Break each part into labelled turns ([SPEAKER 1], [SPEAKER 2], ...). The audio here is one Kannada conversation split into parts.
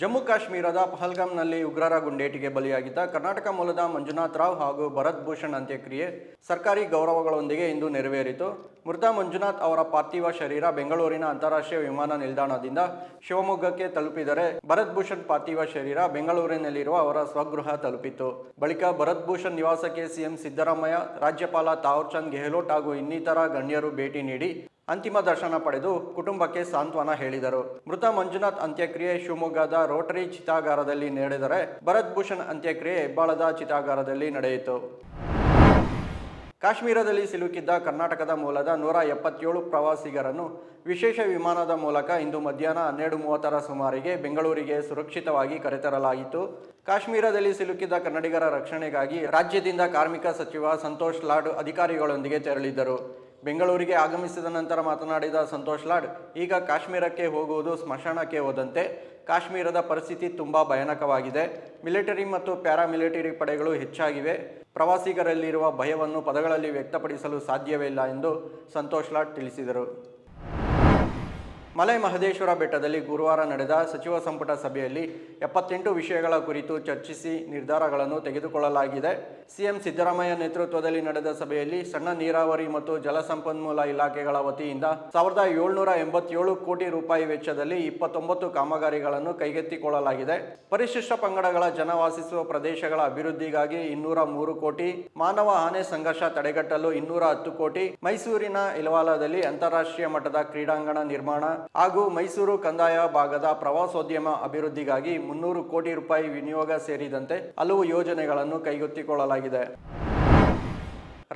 [SPEAKER 1] ಜಮ್ಮು ಕಾಶ್ಮೀರದ ಪಹಲ್ಗಾಂನಲ್ಲಿ ಉಗ್ರರ ಗುಂಡೇಟಿಗೆ ಬಲಿಯಾಗಿದ್ದ ಕರ್ನಾಟಕ ಮೂಲದ ಮಂಜುನಾಥ್ ರಾವ್ ಹಾಗೂ ಭರತ್ ಭೂಷಣ್ ಅಂತ್ಯಕ್ರಿಯೆ ಸರ್ಕಾರಿ ಗೌರವಗಳೊಂದಿಗೆ ಇಂದು ನೆರವೇರಿತು. ಮೃತ ಮಂಜುನಾಥ್ ಅವರ ಪಾರ್ಥಿವ ಶರೀರ ಬೆಂಗಳೂರಿನ ಅಂತಾರಾಷ್ಟ್ರೀಯ ವಿಮಾನ ನಿಲ್ದಾಣದಿಂದ ಶಿವಮೊಗ್ಗಕ್ಕೆ ತಲುಪಿದರೆ ಭರತ್ ಭೂಷಣ್ ಪಾರ್ಥಿವ ಶರೀರ ಬೆಂಗಳೂರಿನಲ್ಲಿರುವ ಅವರ ಸ್ವಗೃಹ ತಲುಪಿತು ಬಳಿಕ ಭರತ್ ಭೂಷಣ್ ನಿವಾಸಕ್ಕೆ ಸಿಎಂ ಸಿದ್ದರಾಮಯ್ಯ, ರಾಜ್ಯಪಾಲ ತಾವರ್ಚಂದ್ ಗೆಹ್ಲೋಟ್ ಹಾಗೂ ಇನ್ನಿತರ ಗಣ್ಯರು ಭೇಟಿ ನೀಡಿ ಅಂತಿಮ ದರ್ಶನ ಪಡೆದು ಕುಟುಂಬಕ್ಕೆ ಸಾಂತ್ವನ ಹೇಳಿದರು. ಮೃತ ಮಂಜುನಾಥ್ ಅಂತ್ಯಕ್ರಿಯೆ ಶಿವಮೊಗ್ಗದ ರೋಟರಿ ಚಿತಾಗಾರದಲ್ಲಿ ನಡೆದರೆ ಭರತ್ ಭೂಷಣ್ ಅಂತ್ಯಕ್ರಿಯೆ ಹೆಬ್ಬಾಳದ ಚಿತಾಗಾರದಲ್ಲಿ ನಡೆಯಿತು. ಕಾಶ್ಮೀರದಲ್ಲಿ ಸಿಲುಕಿದ್ದ ಕರ್ನಾಟಕದ ಮೂಲದ ನೂರ ಎಪ್ಪತ್ತೇಳು ಪ್ರವಾಸಿಗರನ್ನು ವಿಶೇಷ ವಿಮಾನದ ಮೂಲಕ ಇಂದು ಮಧ್ಯಾಹ್ನ ಹನ್ನೆರಡು ಮೂವತ್ತರ ಸುಮಾರಿಗೆ ಬೆಂಗಳೂರಿಗೆ ಸುರಕ್ಷಿತವಾಗಿ ಕರೆತರಲಾಯಿತು. ಕಾಶ್ಮೀರದಲ್ಲಿ ಸಿಲುಕಿದ್ದ ಕನ್ನಡಿಗರ ರಕ್ಷಣೆಗಾಗಿ ರಾಜ್ಯದಿಂದ ಕಾರ್ಮಿಕ ಸಚಿವ ಸಂತೋಷ್ ಲಾಡ್ ಅಧಿಕಾರಿಗಳೊಂದಿಗೆ ತೆರಳಿದ್ದರು. ಬೆಂಗಳೂರಿಗೆ ಆಗಮಿಸಿದ ನಂತರ ಮಾತನಾಡಿದ ಸಂತೋಷ್ ಲಾಡ್, ಈಗ ಕಾಶ್ಮೀರಕ್ಕೆ ಹೋಗುವುದು ಸ್ಮಶಾನಕ್ಕೆ ಹೋದಂತೆ. ಕಾಶ್ಮೀರದ ಪರಿಸ್ಥಿತಿ ತುಂಬ ಭಯಾನಕವಾಗಿದೆ. ಮಿಲಿಟರಿ ಮತ್ತು ಪ್ಯಾರಾಮಿಲಿಟರಿ ಪಡೆಗಳು ಹೆಚ್ಚಾಗಿವೆ. ಪ್ರವಾಸಿಗರಲ್ಲಿರುವ ಭಯವನ್ನು ಪದಗಳಲ್ಲಿ ವ್ಯಕ್ತಪಡಿಸಲು ಸಾಧ್ಯವೇ ಇಲ್ಲ ಎಂದು ಸಂತೋಷ್ ಲಾಡ್ ತಿಳಿಸಿದರು. ಮಲೆ ಮಹದೇಶ್ವರ ಬೆಟ್ಟದಲ್ಲಿ ಗುರುವಾರ ನಡೆದ ಸಚಿವ ಸಂಪುಟ ಸಭೆಯಲ್ಲಿ ಎಪ್ಪತ್ತೆಂಟು ವಿಷಯಗಳ ಕುರಿತು ಚರ್ಚಿಸಿ ನಿರ್ಧಾರಗಳನ್ನು ತೆಗೆದುಕೊಳ್ಳಲಾಗಿದೆ. ಸಿಎಂ ಸಿದ್ದರಾಮಯ್ಯ ನೇತೃತ್ವದಲ್ಲಿ ನಡೆದ ಸಭೆಯಲ್ಲಿ ಸಣ್ಣ ನೀರಾವರಿ ಮತ್ತು ಜಲಸಂಪನ್ಮೂಲ ಇಲಾಖೆಗಳ ವತಿಯಿಂದ ಸಾವಿರದ ಏಳ್ನೂರ ಎಂಬತ್ತೇಳು ಕೋಟಿ ರೂಪಾಯಿ ವೆಚ್ಚದಲ್ಲಿ ಇಪ್ಪತ್ತೊಂಬತ್ತು ಕಾಮಗಾರಿಗಳನ್ನು ಕೈಗೆತ್ತಿಕೊಳ್ಳಲಾಗಿದೆ. ಪರಿಶಿಷ್ಟ ಪಂಗಡಗಳ ಜನ ವಾಸಿಸುವ ಪ್ರದೇಶಗಳ ಅಭಿವೃದ್ಧಿಗಾಗಿ ಇನ್ನೂರ ಮೂರು ಕೋಟಿ, ಮಾನವ ಆನೆ ಸಂಘರ್ಷ ತಡೆಗಟ್ಟಲು ಇನ್ನೂರ ಹತ್ತು ಕೋಟಿ, ಮೈಸೂರಿನ ಇಲವಾಲದಲ್ಲಿ ಅಂತಾರಾಷ್ಟ್ರೀಯ ಮಟ್ಟದ ಕ್ರೀಡಾಂಗಣ ನಿರ್ಮಾಣ ಹಾಗೂ ಮೈಸೂರು ಕಂದಾಯ ಭಾಗದ ಪ್ರವಾಸೋದ್ಯಮ ಅಭಿವೃದ್ಧಿಗಾಗಿ ಮುನ್ನೂರು ಕೋಟಿ ರೂಪಾಯಿ ವಿನಿಯೋಗ ಸೇರಿದಂತೆ ಹಲವು ಯೋಜನೆಗಳನ್ನು ಕೈಗೆತ್ತಿಕೊಳ್ಳಲಾಗಿದೆ.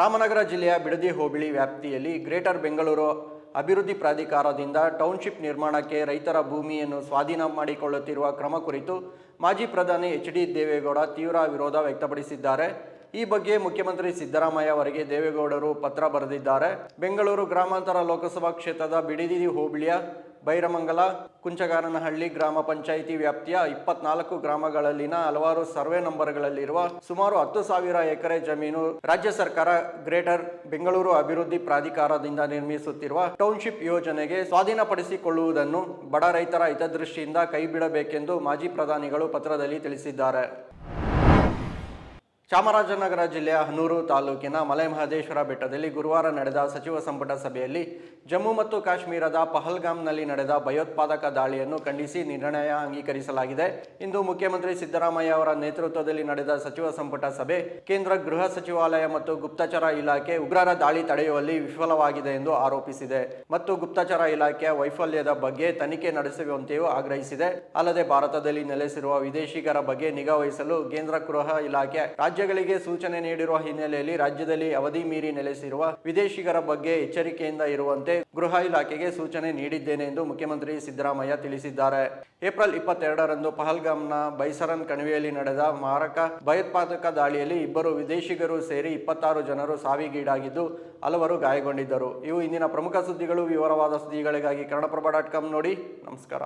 [SPEAKER 1] ರಾಮನಗರ ಜಿಲ್ಲೆಯ ಬಿಡದಿ ಹೋಬಳಿ ವ್ಯಾಪ್ತಿಯಲ್ಲಿ ಗ್ರೇಟರ್ ಬೆಂಗಳೂರು ಅಭಿವೃದ್ಧಿ ಪ್ರಾಧಿಕಾರದಿಂದ ಟೌನ್ಶಿಪ್ ನಿರ್ಮಾಣಕ್ಕೆ ರೈತರ ಭೂಮಿಯನ್ನು ಸ್ವಾಧೀನ ಮಾಡಿಕೊಳ್ಳುತ್ತಿರುವ ಕ್ರಮ ಕುರಿತು ಮಾಜಿ ಪ್ರಧಾನಿ ಎಚ್ ಡಿ ದೇವೇಗೌಡ ತೀವ್ರ ವಿರೋಧ ವ್ಯಕ್ತಪಡಿಸಿದ್ದಾರೆ. ಈ ಬಗ್ಗೆ ಮುಖ್ಯಮಂತ್ರಿ ಸಿದ್ದರಾಮಯ್ಯ ಅವರಿಗೆ ದೇವೇಗೌಡರು ಪತ್ರ ಬರೆದಿದ್ದಾರೆ. ಬೆಂಗಳೂರು ಗ್ರಾಮಾಂತರ ಲೋಕಸಭಾ ಕ್ಷೇತ್ರದ ಬಿಡಿದಿರಿ ಹೋಬಳಿಯ ಬೈರಮಂಗಲ ಕುಂಚಗಾರನಹಳ್ಳಿ ಗ್ರಾಮ ಪಂಚಾಯಿತಿ ವ್ಯಾಪ್ತಿಯ ಇಪ್ಪತ್ನಾಲ್ಕು ಗ್ರಾಮಗಳಲ್ಲಿನ ಹಲವಾರು ಸರ್ವೆ ನಂಬರ್ಗಳಲ್ಲಿರುವ ಸುಮಾರು ಹತ್ತು ಸಾವಿರ ಎಕರೆ ಜಮೀನು ರಾಜ್ಯ ಸರ್ಕಾರ ಗ್ರೇಟರ್ ಬೆಂಗಳೂರು ಅಭಿವೃದ್ಧಿ ಪ್ರಾಧಿಕಾರದಿಂದ ನಿರ್ಮಿಸುತ್ತಿರುವ ಟೌನ್ಶಿಪ್ ಯೋಜನೆಗೆ ಸ್ವಾಧೀನಪಡಿಸಿಕೊಳ್ಳುವುದನ್ನು ಬಡ ರೈತರ ಹಿತದೃಷ್ಟಿಯಿಂದ ಕೈಬಿಡಬೇಕೆಂದು ಮಾಜಿ ಪ್ರಧಾನಿಗಳು ಪತ್ರದಲ್ಲಿ ತಿಳಿಸಿದ್ದಾರೆ. ಚಾಮರಾಜನಗರ ಜಿಲ್ಲೆಯ ಹನೂರು ತಾಲೂಕಿನ ಮಲೆಮಹದೇಶ್ವರ ಬೆಟ್ಟದಲ್ಲಿ ಗುರುವಾರ ನಡೆದ ಸಚಿವ ಸಂಪುಟ ಸಭೆಯಲ್ಲಿ ಜಮ್ಮು ಮತ್ತು ಕಾಶ್ಮೀರದ ಪಹಲ್ಗಾಮ್ನಲ್ಲಿ ನಡೆದ ಭಯೋತ್ಪಾದಕ ದಾಳಿಯನ್ನು ಖಂಡಿಸಿ ನಿರ್ಣಯ ಅಂಗೀಕರಿಸಲಾಗಿದೆ. ಇಂದು ಮುಖ್ಯಮಂತ್ರಿ ಸಿದ್ದರಾಮಯ್ಯ ಅವರ ನೇತೃತ್ವದಲ್ಲಿ ನಡೆದ ಸಚಿವ ಸಂಪುಟ ಸಭೆ ಕೇಂದ್ರ ಗೃಹ ಸಚಿವಾಲಯ ಮತ್ತು ಗುಪ್ತಚರ ಇಲಾಖೆ ಉಗ್ರರ ದಾಳಿ ತಡೆಯುವಲ್ಲಿ ವಿಫಲವಾಗಿದೆ ಎಂದು ಆರೋಪಿಸಿದೆ. ಮತ್ತು ಗುಪ್ತಚರ ಇಲಾಖೆಯ ವೈಫಲ್ಯದ ಬಗ್ಗೆ ತನಿಖೆ ನಡೆಸುವಂತೆಯೂ ಆಗ್ರಹಿಸಿದೆ. ಅಲ್ಲದೆ ಭಾರತದಲ್ಲಿ ನೆಲೆಸಿರುವ ವಿದೇಶಿಗರ ಬಗ್ಗೆ ನಿಗಾ ವಹಿಸಲು ಕೇಂದ್ರ ಗೃಹ ಇಲಾಖೆ ರಾಜ್ಯಗಳಿಗೆ ಸೂಚನೆ ನೀಡಿರುವ ಹಿನ್ನೆಲೆಯಲ್ಲಿ ರಾಜ್ಯದಲ್ಲಿ ಅವಧಿ ಮೀರಿ ನೆಲೆಸಿರುವ ವಿದೇಶಿಗರ ಬಗ್ಗೆ ಎಚ್ಚರಿಕೆಯಿಂದ ಇರುವಂತೆ ಗೃಹ ಇಲಾಖೆಗೆ ಸೂಚನೆ ನೀಡಿದ್ದೇನೆ ಎಂದು ಮುಖ್ಯಮಂತ್ರಿ ಸಿದ್ದರಾಮಯ್ಯ ತಿಳಿಸಿದ್ದಾರೆ. ಏಪ್ರಿಲ್ ಇಪ್ಪತ್ತೆರಡರಂದು ಪಹಲ್ಗಾಮ್ನ ಬೈಸರನ್ ಕಣಿವೆಯಲ್ಲಿ ನಡೆದ ಮಾರಕ ಭಯೋತ್ಪಾದಕ ದಾಳಿಯಲ್ಲಿ ಇಬ್ಬರು ವಿದೇಶಿಗರು ಸೇರಿ ಇಪ್ಪತ್ತಾರು ಜನರು ಸಾವಿಗೀಡಾಗಿದ್ದು ಹಲವರು ಗಾಯಗೊಂಡಿದ್ದರು. ಇವು ಇಂದಿನ ಪ್ರಮುಖ ಸುದ್ದಿಗಳು. ವಿವರವಾದ ಸುದ್ದಿಗಳಿಗಾಗಿ ಕನ್ನಡಪ್ರಭ ಡಾಟ್ ಕಾಮ್ ನೋಡಿ. ನಮಸ್ಕಾರ.